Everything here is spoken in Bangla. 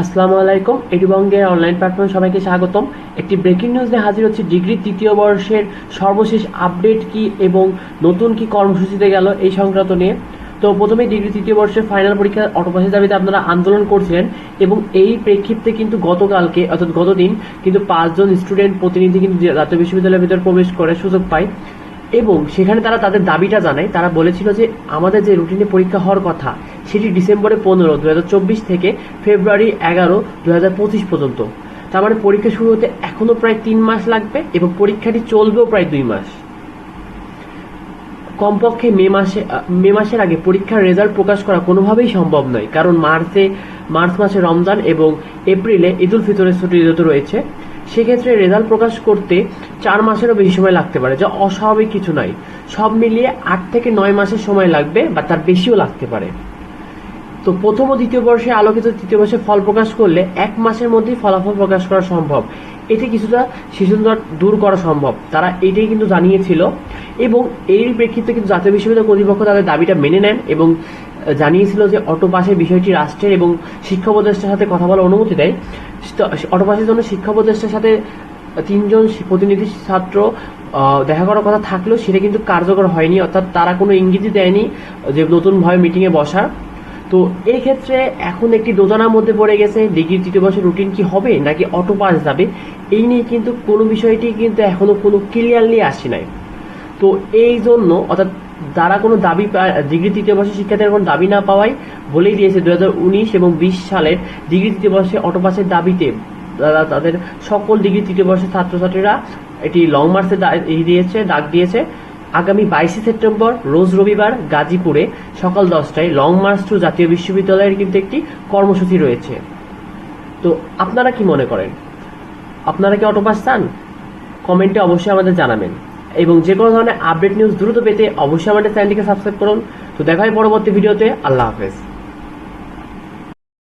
আসসালামু আলাইকুম, এডুবঙ্গের অনলাইন প্ল্যাটফর্মে সবাইকে স্বাগতম। একটি ব্রেকিং নিউজ নিয়ে হাজির হচ্ছে ডিগ্রি তৃতীয় বর্ষের সর্বশেষ আপডেট কি এবং নতুন কি কর্মসূচিতে গেল এই সংক্রান্ত নিয়ে। তো প্রথমে ডিগ্রি তৃতীয় বর্ষের ফাইনাল পরীক্ষা অটোপাসের দাবিতে আপনারা আন্দোলন করছিলেন এবং এই প্রেক্ষিপ্তে কিন্তু গতকালকে, অর্থাৎ গতদিন কিন্তু পাঁচজন স্টুডেন্ট প্রতিনিধি কিন্তু জাতীয় বিশ্ববিদ্যালয়ের ভিতরে প্রবেশ করে সুযোগ পায় এবং সেখানে তারা তাদের দাবিটা জানায়। তারা বলেছিল যে আমাদের যে রুটিনে পরীক্ষা হওয়ার কথা সেটি ডিসেম্বরে পনেরো দু থেকে ফেব্রুয়ারি এগারো দু পর্যন্ত। তার মানে পরীক্ষা শুরু হতে এখনও প্রায় তিন মাস লাগবে এবং পরীক্ষাটি চলবেও প্রায় দুই মাস। কমপক্ষে মে মাসে, মে মাসের আগে পরীক্ষার রেজাল্ট প্রকাশ করা কোনোভাবেই সম্ভব নয়, কারণ মার্চে, মার্চ মাসে রমজান এবং এপ্রিলে ঈদুল ফিতরের ছুটি রয়েছে, সেক্ষেত্রে রেজাল্ট প্রকাশ করতে চার মাসেরও বেশি সময় লাগতে পারে, যা অস্বাভাবিক কিছু নয়। সব মিলিয়ে আট থেকে নয় মাসের সময় লাগবে বা তার বেশিও লাগতে পারে। তো প্রথম ও দ্বিতীয় বর্ষে আলোকিত তৃতীয় বর্ষে ফল প্রকাশ করলে এক মাসের মধ্যেই ফলাফল প্রকাশ করা সম্ভব। এতে কিছুটা শিশুদের দূর করা সম্ভব। তারা এটাই কিন্তু জানিয়েছিল এবং এর প্রেক্ষিতে কিন্তু জাতীয় বিশ্ববিদ্যালয় কর্তৃপক্ষ তাদের দাবিটা মেনে নেন এবং জানিয়েছিল যে অটো পাসের বিষয়টি রাষ্ট্রের এবং শিক্ষা উপদেষ্টার সাথে কথা বলার অনুমতি দেয়। অটো পাসের জন্য শিক্ষা উপদেষ্টার সাথে তিনজন প্রতিনিধি ছাত্র দেখা করার কথা থাকলেও সেটা কিন্তু কার্যকর হয়নি। অর্থাৎ তারা কোনো ইঙ্গিতই দেয়নি যে নতুনভাবে মিটিংয়ে বসার। তো এই ক্ষেত্রে এখন একটি দোটানার মধ্যে পড়ে গেছে। ডিগ্রি তৃতীয় বর্ষের রুটিন কি হবে নাকি অটো পাস যাবে? এই নিয়ে কিন্তু কোনো বিষয়টি কিন্তু এখনও কোনো ক্লিয়ারলি আসে নাই। তো এই জন্য, অর্থাৎ যারা কোনো দাবি ডিগ্রি তৃতীয় বর্ষের শিক্ষার্থীরা কোনো দাবি না পাওয়াই বলেই দিয়েছে দু হাজার উনিশ এবং বিশ সালের ডিগ্রি তৃতীয় বর্ষে অটো পাসের দাবিতে তারা তাদের সকল ডিগ্রি তৃতীয় বর্ষের ছাত্রছাত্রীরা এটি লং মার্চে দিয়েছে, ডাক দিয়েছে। আগামী বাইশে সেপ্টেম্বর, রোজ রবিবার গাজীপুরে সকাল দশটায় লং মার্চ টু জাতীয় বিশ্ববিদ্যালয়ের কিন্তু একটি কর্মসূচি রয়েছে। তো আপনারা কি মনে করেন? আপনারা কি অটোপাস চান? কমেন্টে অবশ্যই আমাদের জানাবেন। এবং যে কোনো ধরনের আপডেট নিউজ দ্রুত পেতে অবশ্যই আমাদের চ্যানেলটিকে সাবস্ক্রাইব করুন। তো দেখা হয় পরবর্তী ভিডিওতে। আল্লাহ হাফেজ।